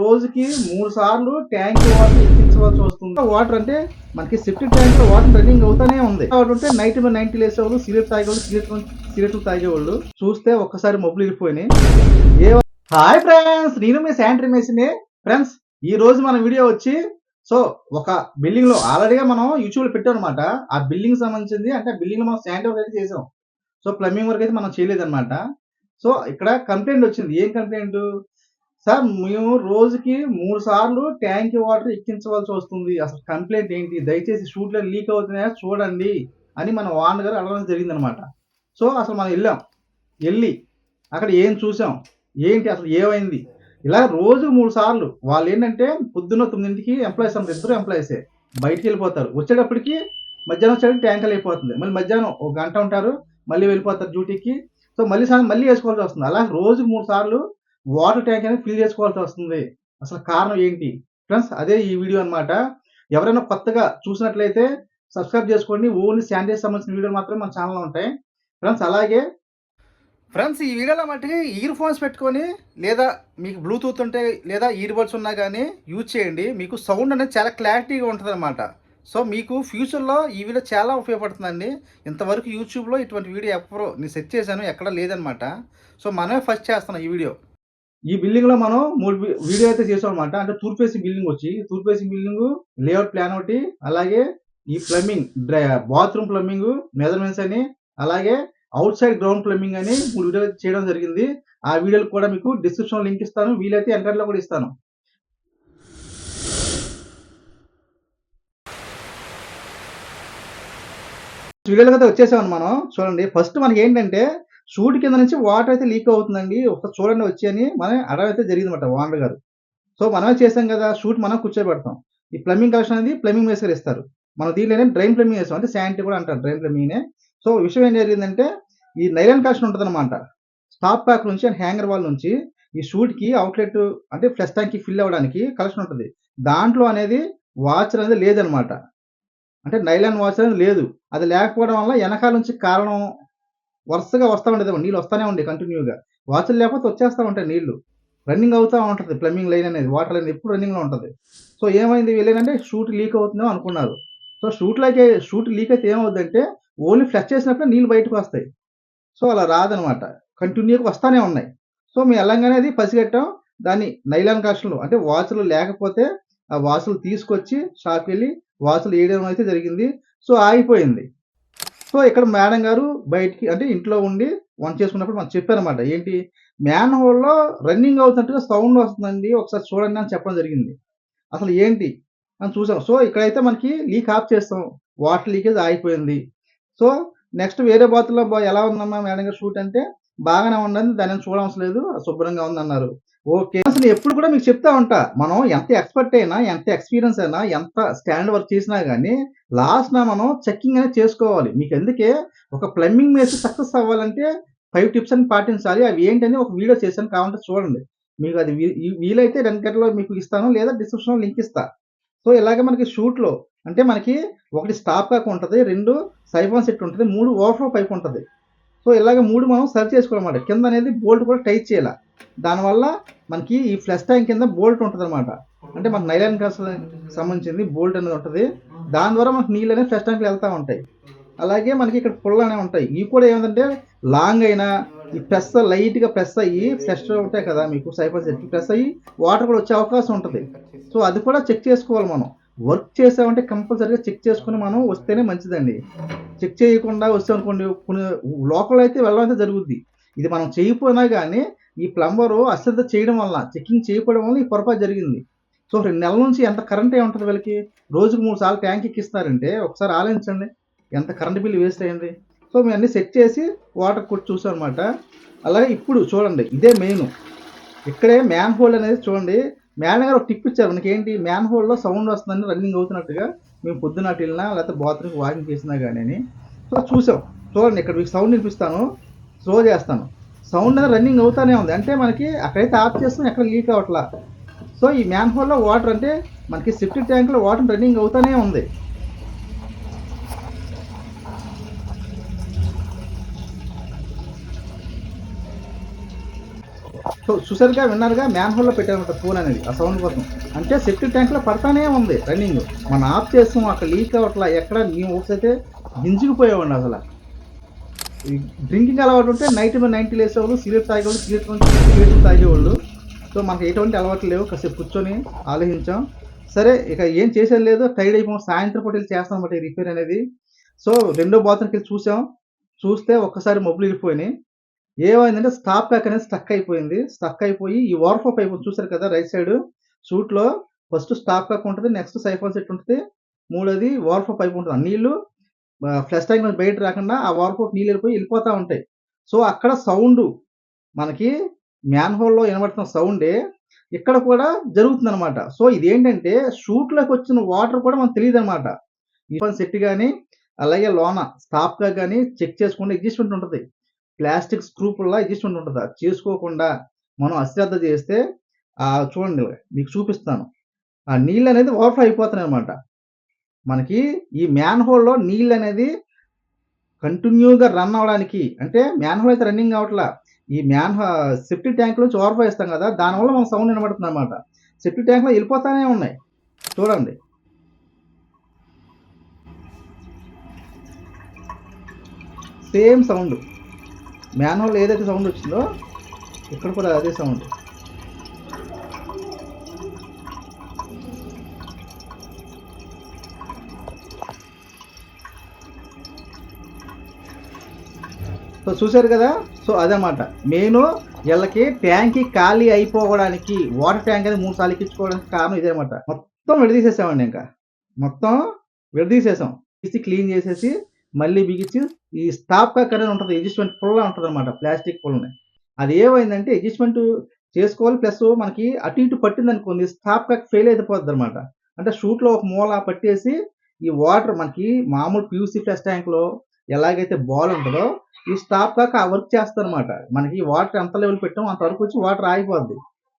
రోజుకి మూడు సార్లు ట్యాంక్ వాటర్ ఎక్కించవలసి వస్తుంది. వాటర్ అంటే మనకి సెప్టిక్ ట్యాంక్లో వాటర్ రన్నింగ్ అవుతానే ఉంది. వాటర్ ఉంటే నైట్ నైన్టీ లేసేవాళ్ళు సిగరెట్ తాగేవాళ్ళు సిగరెట్ సిగరెట్లు తాగేవాళ్ళు చూస్తే ఒక్కసారి మబ్బులు వెళ్ళిపోయినాయి ఏ హాయ్ ఫ్రెండ్స్ నేను మీ శానిటరీ మెషిన్ ఫ్రెండ్స్ ఈ రోజు మన వీడియో వచ్చి సో ఒక బిల్డింగ్లో ఆల్రెడీగా మనం యూట్యూబ్లో పెట్టాం అనమాట ఆ బిల్డింగ్ సంబంధించింది అంటే బిల్డింగ్లో మనం శానిటరీ వర్క్ అయితే చేసాం. సో ప్లంబింగ్ వర్క్ అయితే మనం చేయలేదు అనమాట సో ఇక్కడ కంప్లైంట్ వచ్చింది. ఏం కంప్లైంట్ సార్ మేము రోజుకి మూడు సార్లు ట్యాంక్ వాటర్ ఎక్కించవలసి వస్తుంది. అసలు కంప్లైంట్ ఏంటి? దయచేసి షూట్లో లీక్ అవుతున్నాయా? చూడండి అని మన వాన్ గారు అడగడం జరిగింది అనమాట సో అసలు మనం వెళ్ళాం. వెళ్ళి అక్కడ ఏం చూసాం? ఏంటి అసలు ఏమైంది? ఇలా రోజు మూడు సార్లు. వాళ్ళు ఏంటంటే పొద్దున్న తొమ్మిదింటికి ఎంప్లాయీస్ అంటారు ఇద్దరు ఎంప్లాయీసే బయటికి వెళ్ళిపోతారు. వచ్చేటప్పటికి మధ్యాహ్నం వచ్చేటప్పుడు ట్యాంకర్ అయిపోతుంది. మళ్ళీ మధ్యాహ్నం ఒక గంట ఉంటారు. మళ్ళీ వెళ్ళిపోతారు డ్యూటీకి. సో మళ్ళీ సార్ మళ్ళీ వేసుకోవాల్సి వస్తుంది. అలా రోజు మూడు సార్లు వాటర్ ట్యాంక్ అనేది ఫిల్ చేసుకోవాల్సి వస్తుంది. అసలు కారణం ఏంటి? ఫ్రెండ్స్ అదే ఈ వీడియో అన్నమాట. ఎవరైనా కొత్తగా చూసినట్లయితే సబ్స్క్రైబ్ చేసుకోండి. ఓన్లీ శానిటైజ్ సంబంధించిన వీడియోలు మాత్రమే మన ఛానల్లో ఉంటాయి. ఫ్రెండ్స్ అలాగే ఫ్రెండ్స్ ఈ వీడియోలో మట్టుకి ఇయర్ ఫోన్స్ పెట్టుకొని లేదా మీకు బ్లూటూత్ ఉంటే లేదా ఇయర్ బడ్స్ ఉన్నా కానీ యూజ్ చేయండి. మీకు సౌండ్ అనేది చాలా క్లారిటీగా ఉంటుంది అనమాట సో మీకు ఫ్యూచర్లో ఈ వీడియో చాలా ఉపయోగపడుతుందండి. ఇంతవరకు యూట్యూబ్లో ఇటువంటి వీడియో ఎప్పుడో నేను సెట్ చేశాను ఎక్కడ లేదనమాట సో మనమే ఫస్ట్ చేస్తున్నాం ఈ వీడియో. ఈ బిల్డింగ్లో మనం మూడు వీడియో అయితే చేసాం అనమాట అంటే తూర్పేసింగ్ బిల్డింగ్ వచ్చి తూర్పేసింగ్ బిల్డింగ్ లేఅవుట్ ప్లాన్ ఒకటి అలాగే ఈ ప్లంబింగ్ బాత్రూమ్ ప్లంబింగ్ మెజర్మెంట్స్ అని అలాగే అవుట్ సైడ్ గ్రౌండ్ ప్లంబింగ్ అని మూడు వీడియోలు చేయడం జరిగింది. ఆ వీడియోలు కూడా మీకు డిస్క్రిప్షన్ లింక్ ఇస్తాను. వీలైతే ఎంటర్లో కూడా ఇస్తాను. వీడియోలు కదా వచ్చేసాం మనం. చూడండి. ఫస్ట్ మనకి ఏంటంటే షూట్ కింద నుంచి వాటర్ అయితే లీక్ అవుతుందండి. ఒకసారి చూడండి వచ్చి అని మనం అడవి అయితే జరిగిందన్నమాట ఓనర్ గారు. సో మనమే చేసాం కదా షూట్ మనం కూర్చోబెడతాం. ఈ ప్లంబింగ్ కలెక్షన్ అనేది ప్లంబింగ్ మేసర్ ఇస్తారు మనం దీంట్లోనే డ్రైన్ ప్లంబింగ్ వేస్తాం అంటే శానిటీ కూడా అంటారు డ్రైన్ ప్లంబింగ్నే సో విషయం ఏం జరిగిందంటే ఈ నైలాన్ కలెక్షన్ ఉంటుందన్నమాట. స్టాప్ ప్యాక్ నుంచి అండ్ హ్యాంగర్ వాల్ నుంచి ఈ షూట్కి అవుట్లెట్ అంటే ఫ్లెష్ ట్యాంక్కి ఫిల్ అవ్వడానికి కలెక్షన్ ఉంటుంది. దాంట్లో అనేది వాచర్ అనేది లేదనమాట అంటే నైలాన్ వాచర్ అనేది లేదు. అది లేకపోవడం వల్ల వెనకాల నుంచి కారణం వరుసగా వస్తూ ఉండేది నీళ్ళు వస్తూనే ఉండే కంటిన్యూగా వాచ్లు లేకపోతే వచ్చేస్తూ ఉంటాయి నీళ్ళు రన్నింగ్ అవుతూ ఉంటుంది ప్లంబింగ్ లైన్ అనేది వాటర్ లైన్ ఎప్పుడు రన్నింగ్లో ఉంటుంది. సో ఏమైంది వీళ్ళేంటంటే షూట్ లీక్ అవుతుందో అనుకున్నారు. So shoot like shoot leak అయితే ఏమవుతుందంటే ఓన్లీ ఫ్లష్ చేసినప్పుడు నీళ్ళు బయటకు వస్తాయి. సో అలా రాదనమాట కంటిన్యూగా వస్తూనే ఉన్నాయి. సో మేము వెళ్ళంగానే అది పసిగట్టాం. దాన్ని నైలాన్ కషన్లు అంటే వాచ్లు లేకపోతే ఆ వాసులు తీసుకొచ్చి షాప్కి వెళ్ళి వాసులు వేయడం అయితే జరిగింది. సో ఆగిపోయింది. సో ఇక్కడ మేడం గారు బయటికి అంటే ఇంట్లో ఉండి వంట చేసుకున్నప్పుడు మనం చెప్పారనమాట ఏంటి? మ్యాన్ హోల్లో రన్నింగ్ అవుతున్నట్టుగా సౌండ్ వస్తుందండి ఒకసారి చూడండి అని చెప్పడం జరిగింది. అసలు ఏంటి? అని చూసాం. సో ఇక్కడైతే మనకి లీక్ ఆఫ్ చేస్తాం. వాటర్ లీకేజ్ ఆగిపోయింది. సో నెక్స్ట్ వేరే బాతుల్లో ఎలా ఉందమ్మా మేడం గారు షూట్ అంటే బాగానే ఉండదు దాన్ని చూడవసరం లేదు శుభ్రంగా ఉందన్నారు. ఓకే. అసలు ఎప్పుడు కూడా మీకు చెప్తా ఉంటా మనం ఎంత ఎక్స్పర్ట్ అయినా ఎంత ఎక్స్పీరియన్స్ అయినా ఎంత స్టాండ్ వర్క్ చేసినా కానీ లాస్ట్ నా మనం చెక్కింగ్ అనేది చేసుకోవాలి. మీకు ఎందుకే? ఒక ప్లంబింగ్ మేసి సక్సెస్ అవ్వాలంటే ఫైవ్ టిప్స్ అని పాటించాలి. అవి ఏంటని ఒక వీడియో చేశాను కావాలంటే చూడండి. మీకు అది వీ- వీలైతే వెనకట్లో మీకు ఇస్తాను లేదా డిస్క్రిప్షన్లో లింక్ ఇస్తా. సో ఇలాగే మనకి షూట్లో అంటే మనకి ఒకటి స్టాప్ కాక ఉంటుంది రెండు సైఫాన్ సెట్ ఉంటుంది మూడు ఓవర్ఫ్లో పైప్ ఉంటుంది. సో ఇలాగ మూడు మనం సర్చ్ చేసుకోవాలన్నమాట. కింద అనేది బోల్ట్ కూడా టైట్ చేయాలి. దానివల్ల మనకి ఈ ఫ్లష్ ట్యాంక్ కింద బోల్ట్ ఉంటుంది అనమాట అంటే మనకు నైలాన్ గ్లాస్ సంబంధించింది బోల్ట్ అనేది ఉంటుంది. దాని ద్వారా మనకు నీళ్ళు అనేది ఫ్లష్ ట్యాంక్లు వెళ్తూ ఉంటాయి. అలాగే మనకి ఇక్కడ పుల్ల అనేవి ఉంటాయి. ఇవి కూడా ఏంటంటే లాంగ్ అయినా ఈ ప్రెస్ లైట్గా ప్రెస్ అయ్యి ఫ్లెష్ ఉంటాయి కదా మీకు సైఫర్ సెట్. ప్రెస్ అయ్యి వాటర్ కూడా వచ్చే అవకాశం ఉంటుంది. సో అది కూడా చెక్ చేసుకోవాలి మనం. వర్క్ చేసామంటే కంపల్సరీగా చెక్ చేసుకుని మనం వస్తేనే మంచిదండి. చెక్ చేయకుండా వస్తే అనుకోండి కొన్ని లోకల్ అయితే వెళ్ళడం అయితే జరుగుద్ది. ఇది మనం చేయకపోయినా కానీ ఈ ప్లంబరు అశ్రద్ధ చేయడం వల్ల చెకింగ్ చేయకపోవడం వల్ల ఈ పొరపాటు జరిగింది. సో రెండు నెలల నుంచి ఎంత కరెంట్ ఉంటుంది వీళ్ళకి? రోజుకు మూడు సార్లు ట్యాంక్ ఎక్కిస్తారంటే ఒకసారి ఆలోచించండి. ఎంత కరెంట్ బిల్ వేస్ట్ అయింది సో మేము అన్ని సెట్ చేసి వాటర్ కొట్టి చూసాం అనమాట అలాగే ఇప్పుడు చూడండి ఇదే మెయిన్. ఇక్కడే మ్యాన్ హోల్ అనేది చూడండి మేడం గారు ఒక టిప్ ఇచ్చారు. మనకేంటి? మ్యాన్ హోల్లో సౌండ్ వస్తుందని రన్నింగ్ అవుతున్నట్టుగా మేము పొద్దున అటు వెళ్ళినా లేకపోతే బాత్రూమ్కి వాకింగ్ చేసినా కానీ అని చూసాం. చూడండి ఇక్కడ మీకు సౌండ్ వినిపిస్తాను. స్లో చేస్తాను. సౌండ్ అనేది రన్నింగ్ అవుతానే ఉంది. అంటే మనకి అక్కడైతే ఆఫ్ చేస్తాం ఎక్కడ లీక్ అవ్వట్లా. సో ఈ మ్యాన్ హోల్లో వాటర్ అంటే మనకి సెప్టిక్ ట్యాంక్లో వాటర్ రన్నింగ్ అవుతానే ఉంది. సో చూసారుగా విన్నారుగా మ్యాన్ హోల్లో పెట్టారన్నమాట ఫోన్ అనేది ఆ సౌండ్ కోసం. అంటే సెప్టిక్ ట్యాంక్లో పడతానే ఉంది రన్నింగ్ మనం ఆఫ్ చేస్తాం అక్కడ లీక్ అవట్లా ఎక్కడ? మేము ఒకసైతే గింజుకుపోయేవాడిని అసలు. ఈ డ్రింకింగ్ అలవాటు ఉంటే నైట్ మీద నైన్టీ వేసేవాళ్ళు సిగరెట్ తాగేవాళ్ళు సిగరెట్ సిగరెట్ తాగేవాళ్ళు. సో మనకి ఎటువంటి అలవాట్లు లేవు కాసేపు కూర్చొని ఆలోచించాం. సరే ఇక ఏం చేసేది లేదు టైడ్ అయిపోయాం సాయంత్రం పూట వెళ్ళి చేస్తాం అన్నమాట రిపేర్ అనేది. సో రెండో బాత్రూమ్కి వెళ్ళి చూసాం. చూస్తే ఒక్కసారి మొబైల్ వెళ్ళిపోయినాయి. ఏమైందంటే స్టాప్ ప్యాక్ అనేది స్టక్ అయిపోయింది. స్టక్ అయిపోయి ఈ వార్ఫ పైప్ చూసారు కదా రైట్ సైడ్ షూట్లో ఫస్ట్ స్టాప్ ప్యాక్ ఉంటుంది నెక్స్ట్ సైఫాన్ సెట్ ఉంటుంది. మూడోది వార్ఫ పైప్ ఉంటుంది. ఆ నీళ్ళు ఫ్లష్ ట్యాంక్ నుంచి బయట రాకుండా ఆ ఓవర్ఫ్లో నీళ్ళు వెళ్ళిపోయి వెళ్ళిపోతూ ఉంటాయి. సో అక్కడ సౌండ్ మనకి మ్యాన్ హోల్లో వినబడుతున్న సౌండే ఇక్కడ కూడా జరుగుతుంది అనమాట సో ఇదేంటంటే షూట్లోకి వచ్చిన వాటర్ కూడా మనకు తెలియదు అనమాట ఈ సెట్ కానీ అలాగే లోన స్టాప్గా కానీ చెక్ చేసుకుంటే అడ్జస్ట్మెంట్ ఉంటుంది. ప్లాస్టిక్ స్క్రూపుల్లా అడ్జస్ట్మెంట్ ఉంటుంది. అది చేసుకోకుండా మనం అశ్రద్ధ చేస్తే ఆ చూడండి మీకు చూపిస్తాను. ఆ నీళ్ళు అనేది ఓవర్ఫ్లో అయిపోతున్నాయి అనమాట మనకి ఈ మ్యాన్ హోల్లో నీళ్ళు అనేది కంటిన్యూగా రన్ అవడానికి అంటే మ్యాన్ హోల్ అయితే రన్నింగ్ అవట్లా ఈ మ్యాన్ సెఫ్టీ ట్యాంక్ నుంచి ఓవర్ఫ్లో ఇస్తాం కదా దానివల్ల మనం సౌండ్ వినబడుతుంది అనమాట సెఫ్టీ ట్యాంక్లో వెళ్ళిపోతానే ఉన్నాయి. చూడండి. సేమ్ సౌండ్ మ్యాన్హోల్ ఏదైతే సౌండ్ వచ్చిందో ఇక్కడ కూడా అదే సౌండ్ సో చూశారు కదా? సో అదనమాట మెయిన్ వీళ్ళకి ట్యాంక్ ఖాళీ అయిపోవడానికి వాటర్ ట్యాంక్ అనేది మూడు సార్లు ఎక్కించుకోవడానికి కారణం ఇదే అనమాట మొత్తం విడదీసేసామండి ఇంకా. మొత్తం విడదీసేసాం. తీసి క్లీన్ చేసేసి మళ్ళీ బిగించి ఈ స్టాప్ కాక్ అనేది ఉంటుంది అడ్జస్ట్మెంట్ పుల్ల ఉంటుంది అనమాట ప్లాస్టిక్ పుల్లని అది ఏమైందంటే అడ్జస్ట్మెంట్ చేసుకోవాలి ప్లస్ మనకి అటు ఇటు పట్టింది అనుకోండి స్టాప్ కాక్ ఫెయిల్ అయిపోతుంది అనమాట అంటే షూట్లో ఒక మూల పట్టేసి ఈ వాటర్ మనకి మామూలు ప్యూసీ ప్లస్ ట్యాంక్లో ఎలాగైతే బాల్ ఉంటుందో ఈ స్టాప్ కాక ఆ వర్క్ చేస్తారనమాట మనకి వాటర్ ఎంత లెవెల్ పెట్టామో అంతవరకు వచ్చి వాటర్ ఆగిపోద్ది.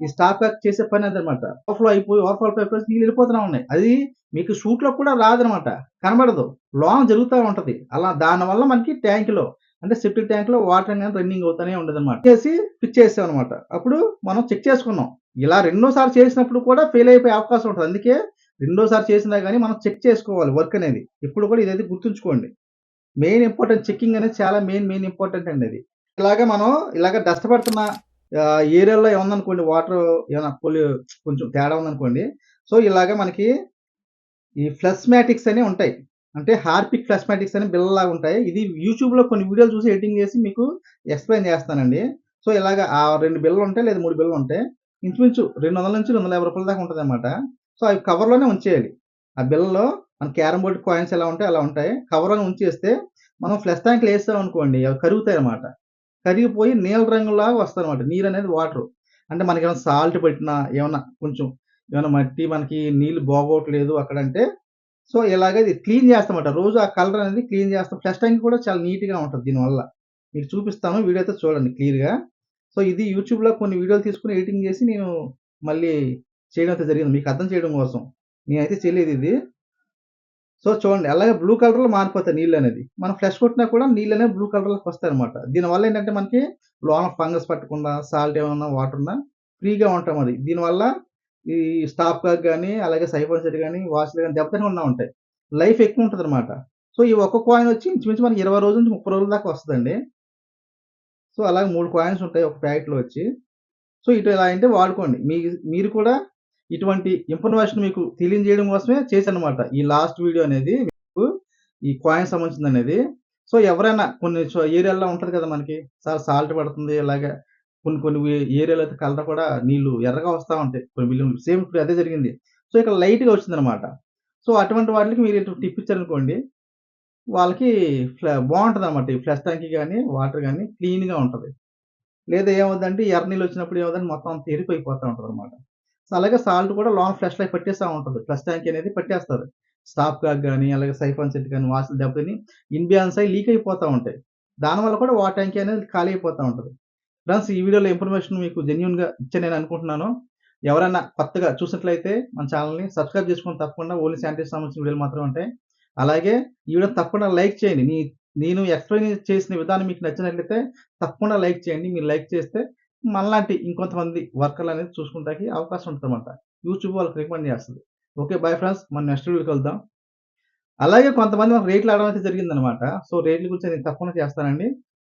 ఈ స్టాప్ కాక్ చేసే పని అదనమాట ఓవర్ఫ్లో అయిపోయి ఓవర్ఫ్లో అయిపోయి నీళ్ళు వెళ్ళిపోతూనే ఉన్నాయి. అది మీకు షూట్లో కూడా రాదనమాట. కనబడదు. లాంగ్ జరుగుతూ ఉంటుంది. అలా దానివల్ల మనకి ట్యాంక్లో అంటే సెప్టిక్ ట్యాంక్లో వాటర్ అనేది రన్నింగ్ అవుతూనే ఉండదు అనమాట చేసి ఫిక్స్ చేసాం అనమాట అప్పుడు మనం చెక్ చేసుకున్నాం. ఇలా రెండోసారి చేసినప్పుడు కూడా ఫెయిల్ అయిపోయే అవకాశం ఉంటుంది. అందుకే రెండోసారి చేసినా కానీ మనం చెక్ చేసుకోవాలి వర్క్ అనేది. ఇప్పుడు కూడా ఇదైతే గుర్తుంచుకోండి. మెయిన్ ఇంపార్టెంట్ చెక్కింగ్ అనేది చాలా మెయిన్ మెయిన్ ఇంపార్టెంట్ అండి అది. ఇలాగ మనం ఇలాగ డస్ట్ పడుతున్న ఏరియాలో ఏముందనుకోండి వాటర్ ఏమైనా పొలి కొంచెం తేడా ఉందనుకోండి. సో ఇలాగ మనకి ఈ ఫ్లస్మాటిక్స్ అనే ఉంటాయి. అంటే హార్పిక్ ఫ్లస్మాటిక్స్ అని బిల్లలాగా ఉంటాయి. ఇది యూట్యూబ్లో కొన్ని వీడియోలు చూసి ఎడిటింగ్ చేసి మీకు ఎక్స్ప్లెయిన్ చేస్తానండి. సో ఇలాగ ఆ రెండు బిల్లలు ఉంటాయి లేదా మూడు బిల్లలు ఉంటాయి. ఇంచుమించు రెండు వందల నుంచి రెండు వందల యాభై రూపాయల దాకా ఉంటుంది అనమాట సో అవి కవర్లోనే ఉంచేయాలి. ఆ బిల్లలో మన క్యారమ్ బోర్డ్ కాయిన్స్ ఎలా ఉంటాయి అలా ఉంటాయి. కవర్లోనే ఉంచేస్తే మనం ఫ్లెష్ ట్యాంక్లు వేస్తాం అనుకోండి అవి కరుగుతాయి అనమాట కరిగిపోయి నీల రంగులాగా వస్తాయి అనమాట నీరు అనేది వాటర్ అంటే మనకి ఏమైనా సాల్ట్ పెట్టినా ఏమైనా కొంచెం ఏమైనా మట్టి మనకి నీళ్ళు బాగోట్లేదు అక్కడ అంటే సో ఇలాగ ఇది క్లీన్ చేస్తామట. రోజు ఆ కలర్ అనేది క్లీన్ చేస్తాం. ఫ్లష్ ట్యాంక్ కూడా చాలా నీట్గా ఉంటుంది దీనివల్ల. మీకు చూపిస్తాను వీడియో అయితే చూడండి క్లియర్గా. సో ఇది యూట్యూబ్లో కొన్ని వీడియోలు తీసుకుని ఎడిటింగ్ చేసి నేను మళ్ళీ చేయడం అయితే జరిగింది. మీకు అర్థం చేయడం కోసం. నేనైతే చేయలేదు ఇది. సో చూడండి అలాగే బ్లూ కలర్లో మారిపోతాయి నీళ్ళు అనేది. మనం ఫ్లెష్ కొట్టినా కూడా నీళ్ళు అనేది బ్లూ కలర్లోకి వస్తాయి అనమాట దీనివల్ల ఏంటంటే మనకి లోన ఫంగస్ పట్టకుండా సాల్ట్ ఏమన్నా వాటర్ ఉన్నా ఫ్రీగా ఉంటాం అది. దీనివల్ల ఈ స్టాప్ కాక్ కానీ అలాగే సైబర్ సెట్ కానీ వాచ్లు కానీ దెబ్బతినకుండా ఉంటాయి. లైఫ్ ఎక్కువ ఉంటుంది అనమాట సో ఈ ఒక్క కాయిన్ వచ్చి ఇంచుమించు మనకి ఇరవై రోజుల నుంచి ముప్పై రోజుల దాకా వస్తుందండి. సో అలాగే మూడు కాయిన్స్ ఉంటాయి ఒక ప్యాకెట్లో వచ్చి. సో ఇటు ఇలా అంటే వాడుకోండి. మీ మీరు కూడా ఇటువంటి ఇన్ఫర్మేషన్ మీకు తెలియజేయడం కోసమే చేశానమాట ఈ లాస్ట్ వీడియో అనేది మీకు ఈ కాయిన్ సంబంధించింది అనేది సో ఎవరైనా కొన్ని ఏరియాల్లో ఉంటుంది కదా మనకి. సార్ సాల్ట్ పడుతుంది ఇలాగే కొన్ని కొన్ని ఏరియాలో అయితే కలర్ కూడా నీళ్ళు ఎర్రగా వస్తూ ఉంటాయి. కొన్ని బిల్డింగ్లు సేమ్ ఇప్పుడు అదే జరిగింది. సో ఇక్కడ లైట్గా వచ్చిందనమాట సో అటువంటి వాటికి మీరు ఇటు టిప్ ఇచ్చారనుకోండి వాళ్ళకి ఫ్లా బాగుంటుంది అనమాట ఈ ఫ్లష్ ట్యాంక్ కానీ వాటర్ కానీ క్లీన్గా ఉంటుంది. లేదా ఏమవుతుందంటే ఎర్ర నీళ్ళు వచ్చినప్పుడు ఏమవుతుందంటే మొత్తం అంత ఎరిపోయిపోతూ ఉంటుంది అనమాట సో అలాగే సాల్ట్ కూడా లాంగ్ ఫ్లష్ లైట్ పట్టేస్తూ ఉంటుంది. ఫ్లష్ ట్యాంక్ అనేది పట్టేస్తారు స్టాప్ కాక్ కానీ అలాగే సైఫాన్ సెట్ కానీ వాసులు దెబ్బతిని ఇన్బియాన్స్ అయి లీక్ అయిపోతూ ఉంటాయి. దానివల్ల కూడా వాటర్ ట్యాంక్ అనేది ఖాళీ అయిపోతూ ఉంటుంది. ఫ్రెండ్స్ ఈ వీడియోలో ఇన్ఫర్మేషన్ మీకు జెన్యున్గా ఇచ్చే నేను అనుకుంటున్నాను. ఎవరైనా కొత్తగా చూసినట్లయితే మన ఛానల్ని సబ్స్క్రైబ్ చేసుకుని తప్పకుండా ఓన్లీ శానిటైజ్ సంబంధించిన వీడియోలు మాత్రం ఉంటాయి. అలాగే ఈ వీడియో తప్పకుండా లైక్ చేయండి. నీ నేను ఎక్స్ప్లెయిన్ చేసిన విధానం మీకు నచ్చినట్లయితే తప్పకుండా లైక్ చేయండి. మీరు లైక్ చేస్తే మనలాంటి ఇంకొంతమంది వర్కర్లు అనేది చూసుకుంటానికి అవకాశం ఉంటుందన్నమాట. యూట్యూబ్ వాళ్ళకి రికమెండ్ చేస్తుంది. ఓకే. Bye friends. మనం నెక్స్ట్ వీడియోకి వెళ్దాం. అలాగే కొంతమంది మనకు రేట్లు అడగడం అయితే జరిగిందనమాట సో, రేట్ల గురించి నేను తప్పకుండా చేస్తానండి.